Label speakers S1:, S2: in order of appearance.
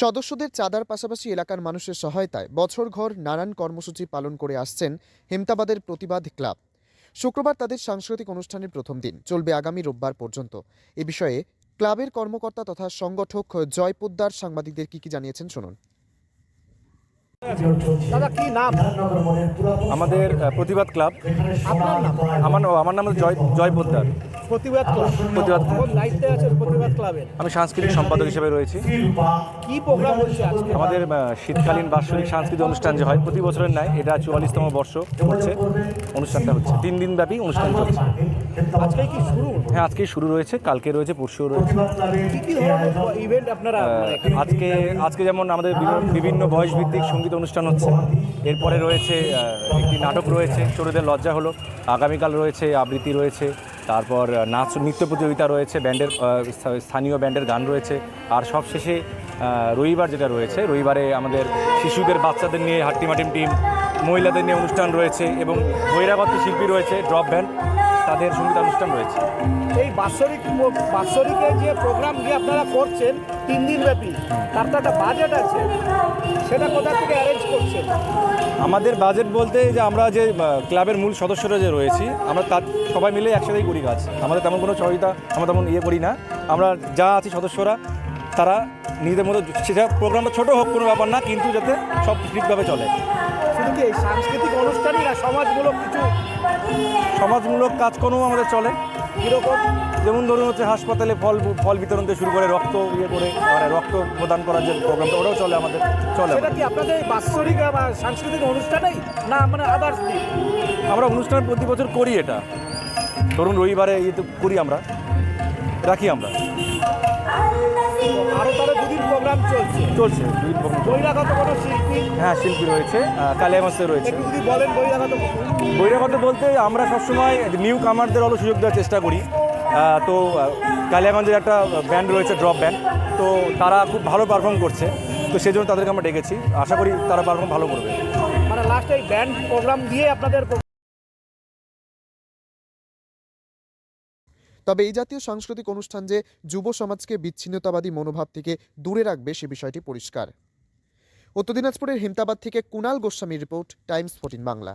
S1: সদস্যদের চাঁদার পাশাপাশি এলাকার মানুষের সহায়তায় বছরঘর নানান কর্মসূচি পালন করে আসছেন হেমতাবাদের প্রতিবাদ ক্লাব। শুক্রবার তাদের সাংস্কৃতিক অনুষ্ঠানের প্রথম দিন। চলবে আগামী রোববার পর্যন্ত। এ বিষয়ে ক্লাবের কর্মকর্তা তথা সংগঠক জয় পোদ্দার সাংবাদিকদের কি কি জানিয়েছেন শুনুন।
S2: দাদা কি নাম?
S3: আমাদের প্রতিবাদ ক্লাব।
S2: আপনার নাম?
S3: আমার আমার নাম জয় জয় পোদ্দার
S2: প্রতিবাদ ক্লাব
S3: প্রতিবাদ
S2: দায়িত্বে আছে প্রতিবাদ ক্লাবের।
S3: আমি সাংস্কৃতিক সম্পাদক হিসেবে রয়েছি।
S2: কি প্রোগ্রাম হচ্ছে আজকে?
S3: আমাদের শীতকালীন বার্ষিক সাংস্কৃতিক অনুষ্ঠান যে হয় প্রতি বছরের ন্যায় এটা চুয়াল্লিশতম বর্ষ হচ্ছে। অনুষ্ঠানটা হচ্ছে। তিন দিন ব্যাপী অনুষ্ঠান চলছে।
S2: আজকে কি শুরু?
S3: হ্যাঁ আজকে শুরু রয়েছে কালকে রয়েছে পরশুও রয়েছে।
S2: কি কি ধরনের ইভেন্ট আপনারা মানে
S3: আজকে আজকে যেমন আমাদের বিভিন্ন- বিভিন্ন বয়স ভিত্তিক সংগীত অনুষ্ঠান হচ্ছে এরপরে রয়েছে একটি নাটক রয়েছে ছোটদের লজ্জা হলো। আগামীকাল রয়েছে আবৃত্তি রয়েছে তারপর নাচ, নৃত্য প্রতিযোগিতা রয়েছে, ব্যান্ডের স্থানীয় ব্যান্ডের গান রয়েছে, আর সবশেষে রবিবার যেটা রয়েছে, রবিবারে আমাদের শিশুদের, বাচ্চাদের নিয়ে হাট্টিমাটিম টিম, মহিলাদের নিয়ে অনুষ্ঠান রয়েছে এবং বহিরাগত শিল্পী রয়েছে, ড্রপ ব্যান্ড। তাদের সঙ্গীতানুষ্ঠান রয়েছে।
S2: এই বাৎসরিক বাৎসরিকে যে প্রোগ্রাম যে আপনারা করছেন তিন দিন ব্যাপী তার তো একটা বাজেট আছে। সেটা কোথা থেকে অ্যারেঞ্জ করছেন?
S3: আমাদের বাজেট বলতে যে আমরা যে ক্লাবের মূল সদস্যরা যে রয়েছি আমরা তার সবাই মিলে একসাথেই করি কাজ। আমাদের তেমন কোনো সহযোগিতা আমরা তেমন ইয়ে করি না। আমরা যা আছি সদস্যরা তারা নিজেদের মতো সেটা প্রোগ্রামটা ছোটো হোক কোনো ব্যাপার না কিন্তু যাতে সব ঠিকভাবে চলে।
S2: শুধু কি সাংস্কৃতিক সমাজমূলক কিছু
S3: সমাজমূলক কাজকর্ম আমাদের চলে।
S2: কীরকম?
S3: যেমন ধরুন হচ্ছে হাসপাতালে ফল ফল বিতরণ থেকে শুরু করে রক্ত ইয়ে করে মানে রক্ত প্রদান করার যে প্রোগ্রামটা ওটাও চলে আমাদের চলে
S2: সেটা কি আপনাদের বাৎসরিক বা সাংস্কৃতিক অনুষ্ঠানেই? না মানে আদার্স
S3: আমরা অনুষ্ঠান প্রতি বছর করি এটা। ধরুন রবিবারে ইয়েতে করি আমরা রাখি আমরা।
S2: আরও তাহলে দুদিন প্রোগ্রাম চলছে।
S3: চলছে দুই প্রোগ্রাম
S2: বহিরাগত কোনো শিল্পী?
S3: হ্যাঁ শিল্পী রয়েছে কালিয়ামাসে রয়েছে।
S2: যদি বলেন বহিরাগত।
S3: বহিরাগত বলতে আমরা সবসময় নিউ কামারদের আলো সুযোগ দেওয়ার চেষ্টা করি। তো কালিয়াগঞ্জের একটা ব্যান্ড রয়েছে ড্রপ ব্যান্ড তো তারা খুব ভালো পারফর্ম করছে। তো সেই জন্য তাদেরকে আমরা ডেকেছি। আশা করি তারা পারফর্ম ভালো করবে।
S2: মানে লাস্ট এই ব্যান্ড প্রোগ্রাম দিয়ে আপনাদের
S1: তবে এই জাতীয় সাংস্কৃতিক অনুষ্ঠান যে যুব সমাজকে বিচ্ছিন্নতাবাদী মনোভাব থেকে দূরে রাখবে সে বিষয়টি পরিষ্কার। উত্তর দিনাজপুরের হেমতাবাদ থেকে কুনাল গোস্বামীর report, times, fourteen Bangla.